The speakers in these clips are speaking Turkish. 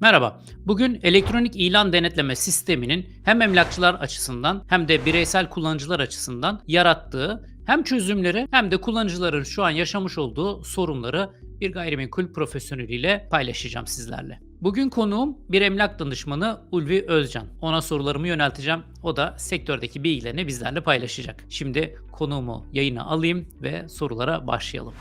Merhaba. Bugün elektronik ilan denetleme sisteminin hem emlakçılar açısından hem de bireysel kullanıcılar açısından yarattığı hem çözümleri hem de kullanıcıların şu an yaşamış olduğu sorunları bir gayrimenkul profesyoneliyle paylaşacağım sizlerle. Bugün konuğum bir emlak danışmanı Ulvi Özcan. Ona sorularımı yönelteceğim. O da sektördeki bilgilerini bizlerle paylaşacak. Şimdi konuğumu yayına alayım ve sorulara başlayalım.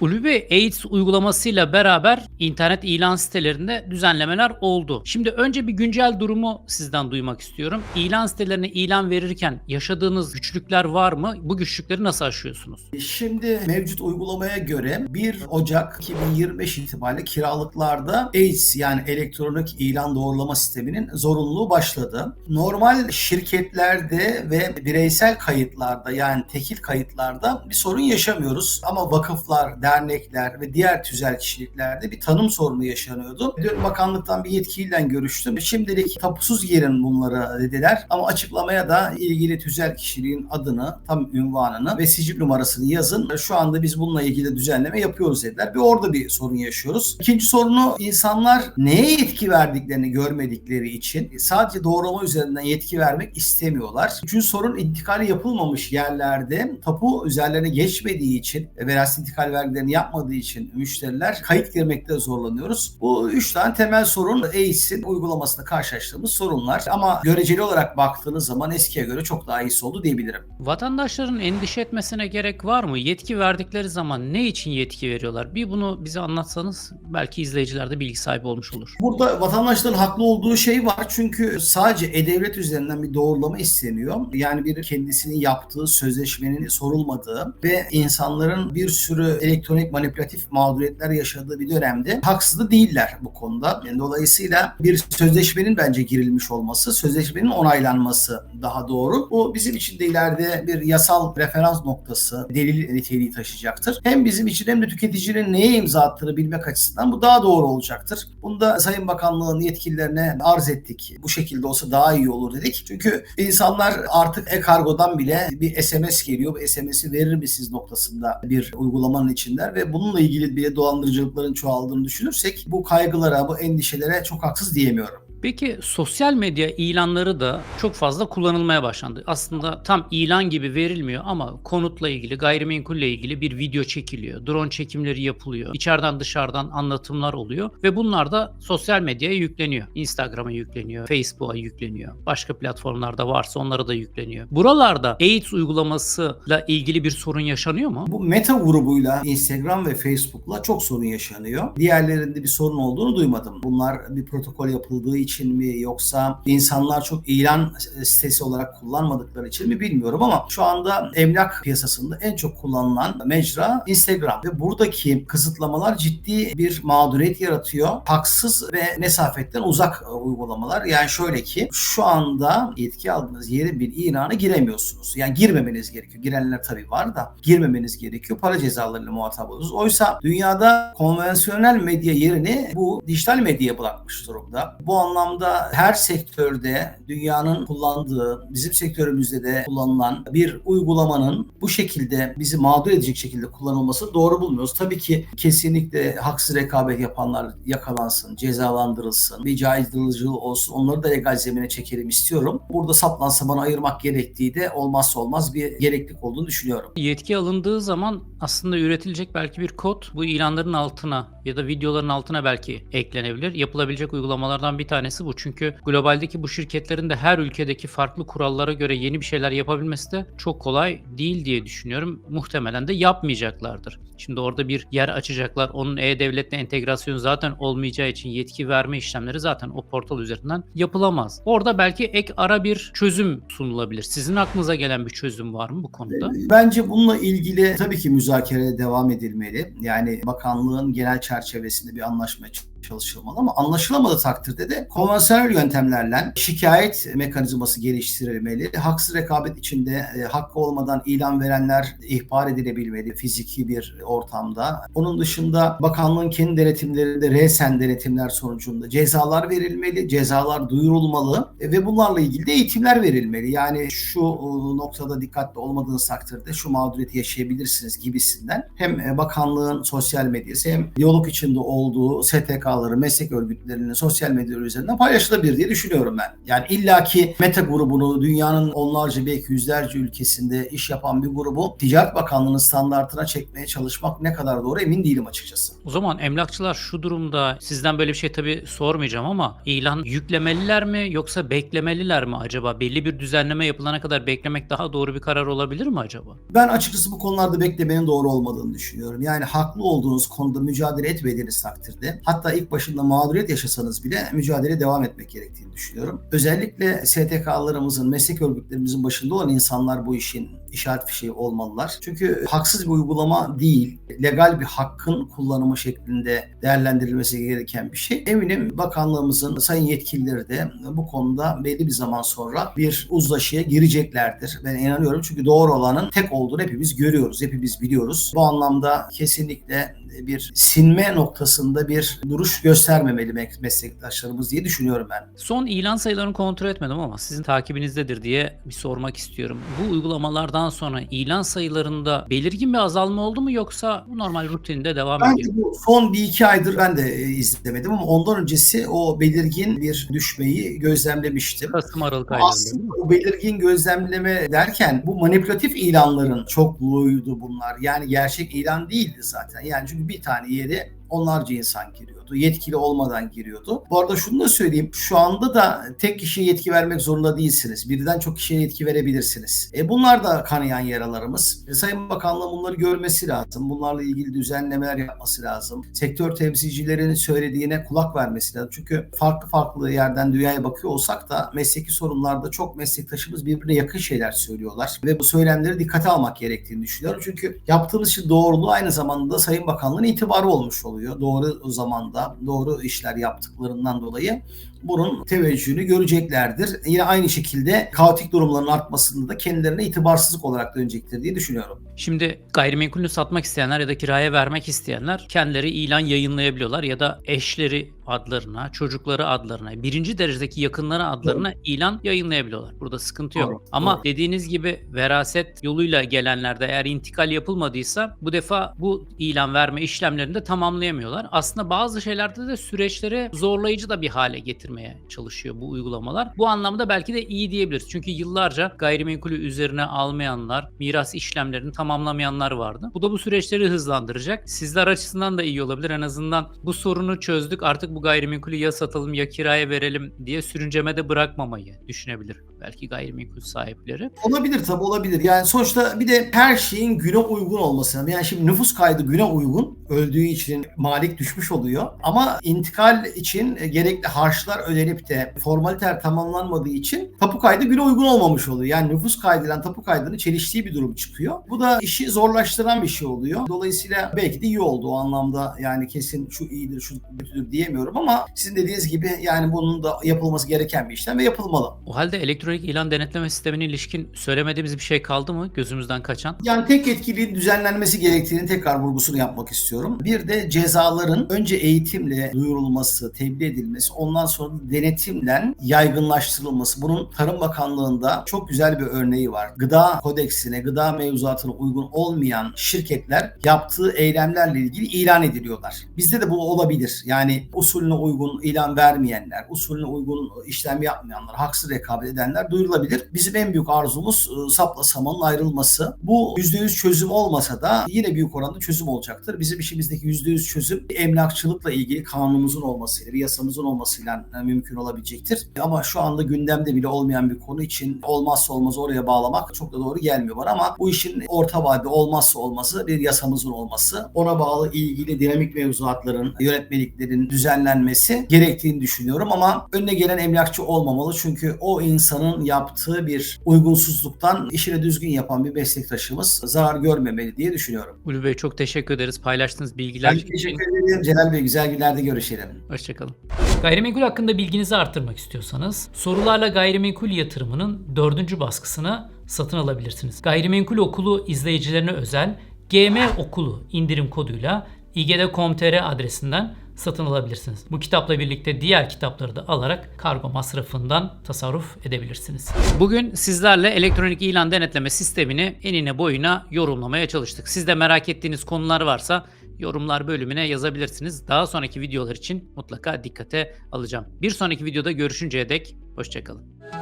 Ulvi AIDS uygulamasıyla beraber internet ilan sitelerinde düzenlemeler oldu. Şimdi önce bir güncel durumu sizden duymak istiyorum. İlan sitelerine ilan verirken yaşadığınız güçlükler var mı? Bu güçlükleri nasıl aşıyorsunuz? Şimdi mevcut uygulamaya göre 1 Ocak 2025 itibariyle kiralıklarda AIDS yani elektronik ilan doğrulama sisteminin zorunluluğu başladı. Normal şirketlerde ve bireysel kayıtlarda yani tekil kayıtlarda bir sorun yaşamıyoruz. Ama vakıflar, dernekler ve diğer tüzel kişiliklerde bir tanım sorunu yaşanıyordu. Dün bakanlıktan bir yetkiliyle görüştüm. Şimdilik tapusuz girin bunları dediler ama açıklamaya da ilgili tüzel kişiliğin adını, tam ünvanını ve sicil numarasını yazın. Şu anda biz bununla ilgili düzenleme yapıyoruz dediler. Bir orada bir sorun yaşıyoruz. İkinci sorunu insanlar neye yetki verdiklerini görmedikleri için sadece doğrulama üzerinden yetki vermek istemiyorlar. Üçüncü sorun intikali yapılmamış yerlerde tapu üzerlerine geçmediği için ve veraset intikal vergilerini yapmadığı için müşteriler kayıt girmekte zorlanıyoruz. Bu üç tane temel sorun ACE'in uygulamasında karşılaştığımız sorunlar. Ama göreceli olarak baktığınız zaman eskiye göre çok daha iyisi oldu diyebilirim. Vatandaşların endişe etmesine gerek var mı? Yetki verdikleri zaman ne için yetki veriyorlar? Bir bunu bize anlatsanız belki izleyiciler de bilgi sahibi olmuş olur. Burada vatandaşların haklı olduğu şey var. Çünkü sadece e-devlet üzerinden bir doğrulama isteniyor. Yani bir kendisinin yaptığı sözleşmenin sorulmadığı ve insanların bir sürü elektronik manipülatif mağduriyetler yaşadığı bir dönemde haksız değiller bu konuda. Yani dolayısıyla bir sözleşmenin bence girilmiş olması, sözleşmenin onaylanması daha doğru. Bu bizim için de ileride bir yasal referans noktası, delil niteliği taşıyacaktır. Hem bizim için hem de tüketicinin neye imza attığını bilmek açısından bu daha doğru olacaktır. Bunu Sayın Bakanlığı'nın yetkililerine arz ettik. Bu şekilde olsa daha iyi olur dedik. Çünkü insanlar artık e-kargodan bile bir SMS geliyor. Bu SMS'i verir misiniz noktasında bir uygulamanın içindeler ve bununla ilgili bir dolandırıcılıkların çoğaldığını düşünürsek bu kaygılara, bu endişelere çok haksız diyemiyorum. Peki sosyal medya ilanları da çok fazla kullanılmaya başlandı. Aslında tam ilan gibi verilmiyor ama konutla ilgili, gayrimenkulle ilgili bir video çekiliyor. Drone çekimleri yapılıyor. İçeriden dışarıdan anlatımlar oluyor ve bunlar da sosyal medyaya yükleniyor. Instagram'a yükleniyor, Facebook'a yükleniyor. Başka platformlarda varsa onlara da yükleniyor. Buralarda AIDS uygulamasıyla ilgili bir sorun yaşanıyor mu? Bu Meta grubuyla Instagram ve Facebook'la çok sorun yaşanıyor. Diğerlerinde bir sorun olduğunu duymadım. Bunlar bir protokol yapıldığı için mi yoksa insanlar çok ilan sitesi olarak kullanmadıkları için mi bilmiyorum ama şu anda emlak piyasasında en çok kullanılan mecra Instagram ve buradaki kısıtlamalar ciddi bir mağduriyet yaratıyor. Haksız ve mesafetten uzak uygulamalar. Yani şöyle ki şu anda yetki aldığınız yere bir ilanı giremiyorsunuz. Yani girmemeniz gerekiyor. Girenler tabii var da girmemeniz gerekiyor. Para cezalarıyla muhatap oluyorsunuz. Oysa dünyada konvansiyonel medya yerini bu dijital medyaya bırakmış durumda. Bu anlamda anlamda her sektörde dünyanın kullandığı, bizim sektörümüzde de kullanılan bir uygulamanın bu şekilde bizi mağdur edecek şekilde kullanılması doğru bulmuyoruz. Tabii ki kesinlikle haksız rekabet yapanlar yakalansın, cezalandırılsın, bir caydırıcılığı olsun. Onları da legal zemine çekelim istiyorum. Burada saplansa bana ayırmak gerektiği de olmazsa olmaz bir gereklilik olduğunu düşünüyorum. Yetki alındığı zaman aslında üretilecek belki bir kod bu ilanların altına ya da videoların altına belki eklenebilir. Yapılabilecek uygulamalardan bir tanesi bu. Çünkü globaldeki bu şirketlerin de her ülkedeki farklı kurallara göre yeni bir şeyler yapabilmesi de çok kolay değil diye düşünüyorum. Muhtemelen de yapmayacaklardır. Şimdi orada bir yer açacaklar. Onun e-devletle entegrasyonu zaten olmayacağı için yetki verme işlemleri zaten o portal üzerinden yapılamaz. Orada belki ek ara bir çözüm sunulabilir. Sizin aklınıza gelen bir çözüm var mı bu konuda? Bence bununla ilgili tabii ki müzakereye devam edilmeli. Yani bakanlığın genel çerçevesinde bir anlaşma çalışılmalı ama anlaşılamadığı takdirde de konvansiyonel yöntemlerle şikayet mekanizması geliştirilmeli. Haksız rekabet içinde e, hakkı olmadan ilan verenler ihbar edilebilmeli fiziki bir ortamda. Onun dışında bakanlığın kendi denetimlerinde resen denetimler sonucunda cezalar verilmeli, cezalar duyurulmalı e, ve bunlarla ilgili de eğitimler verilmeli. Yani şu e, noktada dikkatli olmadığınız takdirde şu mağduriyeti yaşayabilirsiniz gibisinden hem e, bakanlığın sosyal medyası hem diyalog içinde olduğu STK STK'ları, meslek örgütlerinin sosyal medya üzerinden paylaşılabilir diye düşünüyorum ben. Yani illaki Meta grubunu dünyanın onlarca belki yüzlerce ülkesinde iş yapan bir grubu Ticaret Bakanlığı'nın standartına çekmeye çalışmak ne kadar doğru emin değilim açıkçası. O zaman emlakçılar şu durumda sizden böyle bir şey tabii sormayacağım ama ilan yüklemeliler mi yoksa beklemeliler mi acaba? Belli bir düzenleme yapılana kadar beklemek daha doğru bir karar olabilir mi acaba? Ben açıkçası bu konularda beklemenin doğru olmadığını düşünüyorum. Yani haklı olduğunuz konuda mücadele etmediğiniz takdirde hatta ilk başında mağduriyet yaşasanız bile mücadeleye devam etmek gerektiğini düşünüyorum. Özellikle STK'larımızın, meslek örgütlerimizin başında olan insanlar bu işin işaret fişeği olmalılar. Çünkü haksız bir uygulama değil, legal bir hakkın kullanımı şeklinde değerlendirilmesi gereken bir şey. Eminim bakanlığımızın sayın yetkilileri de bu konuda belli bir zaman sonra bir uzlaşıya gireceklerdir. Ben inanıyorum çünkü doğru olanın tek olduğunu hepimiz görüyoruz, hepimiz biliyoruz. Bu anlamda kesinlikle bir sinme noktasında bir duruş göstermemeli mes- meslektaşlarımız diye düşünüyorum ben. Son ilan sayılarını kontrol etmedim ama sizin takibinizdedir diye bir sormak istiyorum. Bu uygulamalardan sonra ilan sayılarında belirgin bir azalma oldu mu yoksa bu normal rutininde devam Ben ediyor? bu son bir iki aydır ben de e, izlemedim ama ondan öncesi o belirgin bir düşmeyi gözlemlemiştim. Kasım Aralık aylarında. Aslında bu belirgin gözlemleme derken bu manipülatif ilanların çokluğuydu bunlar. Yani gerçek ilan değildi zaten. Yani çünkü bir tane yere onlarca insan giriyordu. Yetkili olmadan giriyordu. Bu arada şunu da söyleyeyim. Şu anda da tek kişiye yetki vermek zorunda değilsiniz. Birden çok kişiye yetki verebilirsiniz. E bunlar da kanayan yaralarımız. E, Sayın Bakanlığın bunları görmesi lazım. Bunlarla ilgili düzenlemeler yapması lazım. Sektör temsilcilerinin söylediğine kulak vermesi lazım. Çünkü farklı farklı yerden dünyaya bakıyor olsak da mesleki sorunlarda çok meslektaşımız birbirine yakın şeyler söylüyorlar. Ve bu söylemleri dikkate almak gerektiğini düşünüyorum. Çünkü yaptığımız şey doğruluğu aynı zamanda Sayın Bakanlığın itibarı olmuş oluyor. Doğru zamanda doğru işler yaptıklarından dolayı bunun teveccühünü göreceklerdir. Yine aynı şekilde kaotik durumların artmasında da kendilerine itibarsızlık olarak dönecektir diye düşünüyorum. Şimdi gayrimenkulünü satmak isteyenler ya da kiraya vermek isteyenler kendileri ilan yayınlayabiliyorlar ya da eşleri adlarına, çocukları adlarına, birinci derecedeki yakınları adlarına ilan yayınlayabiliyorlar. Burada sıkıntı yok. Doğru, Ama doğru. dediğiniz gibi veraset yoluyla gelenlerde eğer intikal yapılmadıysa bu defa bu ilan verme işlemlerini de tamamlayamıyorlar. Aslında bazı şeylerde de süreçleri zorlayıcı da bir hale getirmeye çalışıyor bu uygulamalar. Bu anlamda belki de iyi diyebiliriz. Çünkü yıllarca gayrimenkulü üzerine almayanlar, miras işlemlerini tamamlamayanlar vardı. Bu da bu süreçleri hızlandıracak. Sizler açısından da iyi olabilir. En azından bu sorunu çözdük. Artık bu gayrimenkulü ya satalım ya kiraya verelim diye sürüncemede bırakmamayı düşünebilir belki gayrimenkul sahipleri. Olabilir tabii olabilir. Yani sonuçta bir de her şeyin güne uygun olması. lazım. Yani şimdi nüfus kaydı güne uygun. Öldüğü için malik düşmüş oluyor. Ama intikal için gerekli harçlar ödenip de formaliteler tamamlanmadığı için tapu kaydı güne uygun olmamış oluyor. Yani nüfus kaydıyla tapu kaydının çeliştiği bir durum çıkıyor. Bu da işi zorlaştıran bir şey oluyor. Dolayısıyla belki de iyi oldu o anlamda. Yani kesin şu iyidir, şu kötüdür diyemiyorum ama sizin dediğiniz gibi yani bunun da yapılması gereken bir işlem ve yapılmalı. O halde elektronik ilan denetleme sistemine ilişkin söylemediğimiz bir şey kaldı mı gözümüzden kaçan? Yani tek yetkiliğin düzenlenmesi gerektiğini tekrar vurgusunu yapmak istiyorum. Bir de cezaların önce eğitimle duyurulması, tebliğ edilmesi, ondan sonra denetimle yaygınlaştırılması. Bunun Tarım Bakanlığı'nda çok güzel bir örneği var. Gıda kodeksine, gıda mevzuatına uygun olmayan şirketler yaptığı eylemlerle ilgili ilan ediliyorlar. Bizde de bu olabilir. Yani usulüne uygun ilan vermeyenler, usulüne uygun işlem yapmayanlar, haksız rekabet edenler duyurulabilir. Bizim en büyük arzumuz e, sapla samanın ayrılması. Bu %100 çözüm olmasa da yine büyük oranda çözüm olacaktır. Bizim işimizdeki %100 çözüm emlakçılıkla ilgili kanunumuzun olmasıyla, yasamızın olmasıyla e, mümkün olabilecektir. Ama şu anda gündemde bile olmayan bir konu için olmazsa olmaz oraya bağlamak çok da doğru gelmiyor bana ama bu işin orta vadede olmazsa olması bir yasamızın olması, ona bağlı ilgili dinamik mevzuatların, yönetmeliklerin düzenlenmesi gerektiğini düşünüyorum ama önüne gelen emlakçı olmamalı çünkü o insanın yaptığı bir uygunsuzluktan işini düzgün yapan bir meslektaşımız zarar görmemeli diye düşünüyorum. Ulvi Bey çok teşekkür ederiz paylaştığınız bilgiler Ben için. teşekkür ederim Celal Bey. Güzel günlerde görüşelim. Hoşçakalın. Gayrimenkul hakkında bilginizi arttırmak istiyorsanız sorularla gayrimenkul yatırımının dördüncü baskısını satın alabilirsiniz. Gayrimenkul okulu izleyicilerine özel GM okulu indirim koduyla igd.com.tr adresinden satın alabilirsiniz. Bu kitapla birlikte diğer kitapları da alarak kargo masrafından tasarruf edebilirsiniz. Bugün sizlerle elektronik ilan denetleme sistemini enine boyuna yorumlamaya çalıştık. Siz de merak ettiğiniz konular varsa yorumlar bölümüne yazabilirsiniz. Daha sonraki videolar için mutlaka dikkate alacağım. Bir sonraki videoda görüşünceye dek hoşçakalın.